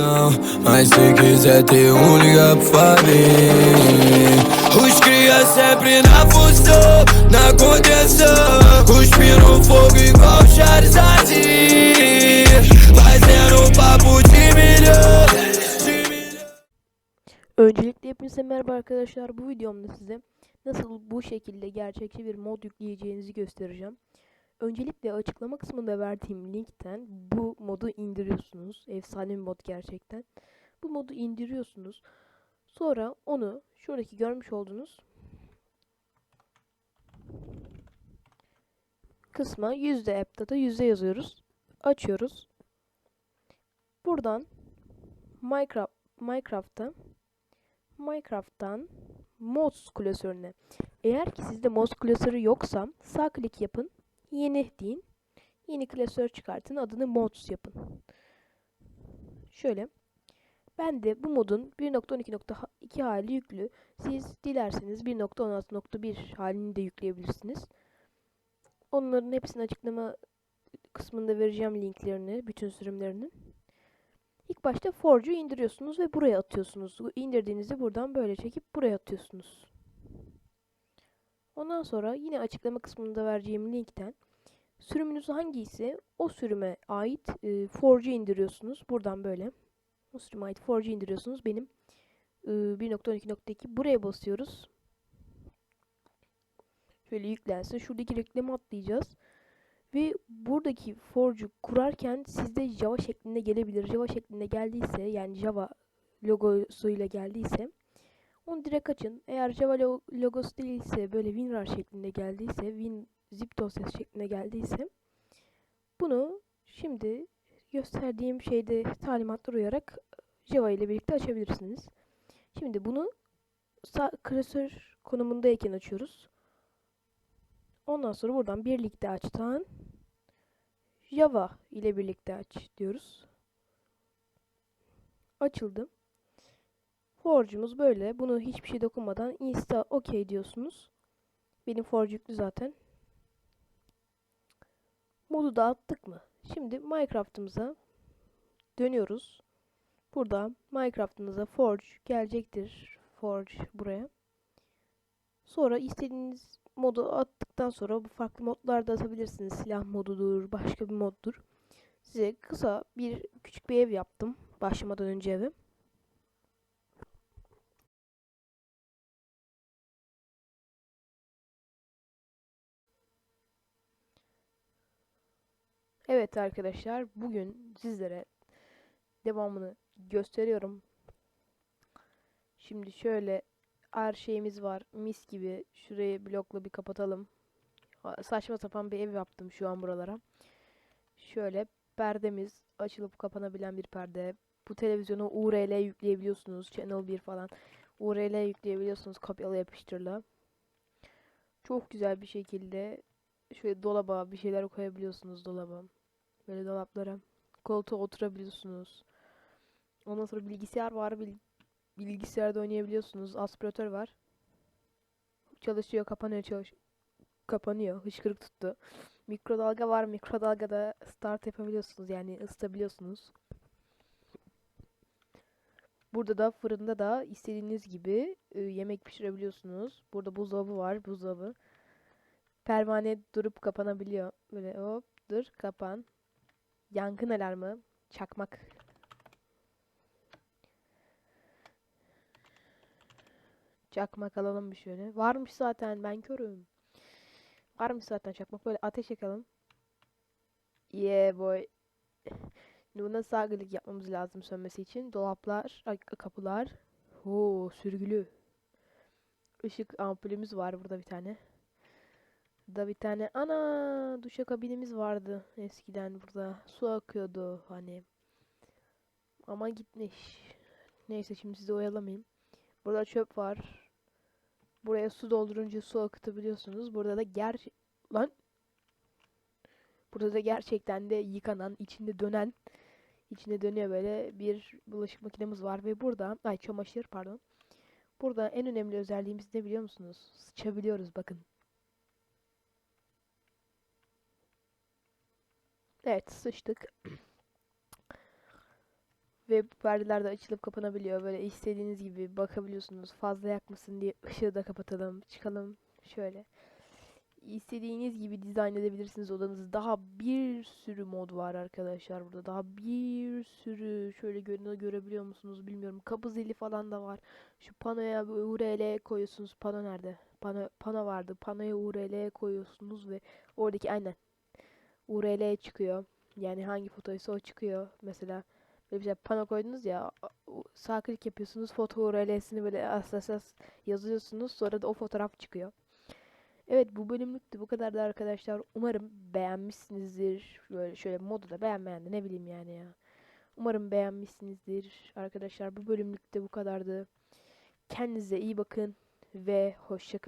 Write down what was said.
coração. Mas se quiser ter um, liga pro Fabinho. Os cria sempre na função, na contenção. Cuspindo fogo igual Charizard. Fazendo papo de milhão. Öncelikle hepinize merhaba arkadaşlar. Bu videomda size nasıl bu şekilde gerçekçi bir mod yükleyeceğinizi göstereceğim. Öncelikle açıklama kısmında verdiğim linkten bu modu indiriyorsunuz. Efsane bir mod gerçekten. Bu modu indiriyorsunuz. Sonra onu şuradaki görmüş olduğunuz kısma yüzde app'ta da yüzde yazıyoruz. Açıyoruz. Buradan Minecraft Minecraft'ta Minecraft'tan mods klasörüne. Eğer ki sizde mods klasörü yoksa sağ klik yapın. Yeni deyin. Yeni klasör çıkartın. Adını mods yapın. Şöyle. Ben de bu modun 1.12.2 hali yüklü. Siz dilerseniz 1.16.1 halini de yükleyebilirsiniz. Onların hepsini açıklama kısmında vereceğim linklerini, bütün sürümlerinin. İlk başta Forge'u indiriyorsunuz ve buraya atıyorsunuz. Bu İndirdiğinizde buradan böyle çekip buraya atıyorsunuz. Ondan sonra yine açıklama kısmında vereceğim linkten sürümünüz hangiyse o sürüme ait e, Forge'u indiriyorsunuz. Buradan böyle. O sürüme ait Forge'u indiriyorsunuz. Benim e, 1.12.2 buraya basıyoruz. Şöyle yüklensin. Şuradaki reklama atlayacağız. Ve buradaki forge'u kurarken sizde Java şeklinde gelebilir. Java şeklinde geldiyse yani Java logosuyla geldiyse onu direkt açın. Eğer Java lo- logosu değilse böyle WinRAR şeklinde geldiyse Win zip dosyası şeklinde geldiyse bunu şimdi gösterdiğim şeyde talimatlar uyarak Java ile birlikte açabilirsiniz. Şimdi bunu sağ klasör konumundayken açıyoruz. Ondan sonra buradan birlikte açtan Java ile birlikte aç diyoruz. Açıldı. Forge'umuz böyle. Bunu hiçbir şey dokunmadan insta OK diyorsunuz. Benim Forge yüklü zaten. Modu da attık mı? Şimdi Minecraft'ımıza dönüyoruz. Burada Minecraft'ınıza Forge gelecektir. Forge buraya. Sonra istediğiniz modu attıktan sonra bu farklı modlar da atabilirsiniz. Silah modudur, başka bir moddur. Size kısa bir küçük bir ev yaptım başlamadan önce eve. Evet arkadaşlar bugün sizlere devamını gösteriyorum. Şimdi şöyle her şeyimiz var. Mis gibi. Şurayı blokla bir kapatalım. Saçma sapan bir ev yaptım şu an buralara. Şöyle perdemiz açılıp kapanabilen bir perde. Bu televizyona URL yükleyebiliyorsunuz. Channel 1 falan. URL yükleyebiliyorsunuz kopyala yapıştırla. Çok güzel bir şekilde şöyle dolaba bir şeyler koyabiliyorsunuz dolaba. Böyle dolaplara. Koltuğa oturabiliyorsunuz. Ondan sonra bilgisayar var. Bil bilgisayarda oynayabiliyorsunuz. Aspiratör var. Çalışıyor, kapanıyor, çalış kapanıyor. Hışkırık tuttu. Mikrodalga var. Mikrodalgada start yapabiliyorsunuz. Yani ısıtabiliyorsunuz. Burada da fırında da istediğiniz gibi e, yemek pişirebiliyorsunuz. Burada buzdolabı var. Buzdolabı. Pervane durup kapanabiliyor. Böyle hop dur kapan. Yangın alarmı. Çakmak Çakmak alalım bir şöyle. Varmış zaten ben körüm. Varmış zaten çakmak. Böyle ateş yakalım. Yeah boy. Buna sağ klik yapmamız lazım sönmesi için. Dolaplar, kapılar. Oo sürgülü. Işık ampulümüz var burada bir tane. Da bir tane ana duşakabinimiz vardı eskiden burada. Su akıyordu hani. Ama gitmiş. Neyse şimdi sizi oyalamayayım. Burada çöp var. Buraya su doldurunca su akıtabiliyorsunuz. Burada da ger... Lan! Burada da gerçekten de yıkanan, içinde dönen, içinde dönüyor böyle bir bulaşık makinemiz var ve burada, ay çamaşır pardon. Burada en önemli özelliğimiz ne biliyor musunuz? Sıçabiliyoruz bakın. Evet sıçtık. Ve perdeler de açılıp kapanabiliyor. Böyle istediğiniz gibi bakabiliyorsunuz. Fazla yakmasın diye ışığı da kapatalım. Çıkalım şöyle. İstediğiniz gibi dizayn edebilirsiniz odanızı. Daha bir sürü mod var arkadaşlar burada. Daha bir sürü şöyle görüne görebiliyor musunuz bilmiyorum. Kapı zili falan da var. Şu panoya URL koyuyorsunuz. Pano nerede? Pano, pano vardı. Panoya URL koyuyorsunuz ve oradaki aynen URL çıkıyor. Yani hangi fotoysa o çıkıyor. Mesela böyle bir şey pano koydunuz ya sağ klik yapıyorsunuz foto URL'sini böyle as as yazıyorsunuz sonra da o fotoğraf çıkıyor. Evet bu bölümlük de bu kadardı arkadaşlar. Umarım beğenmişsinizdir. Böyle şöyle modu da beğenmeyen de ne bileyim yani ya. Umarım beğenmişsinizdir arkadaşlar. Bu bölümlük de bu kadardı. Kendinize iyi bakın ve hoşça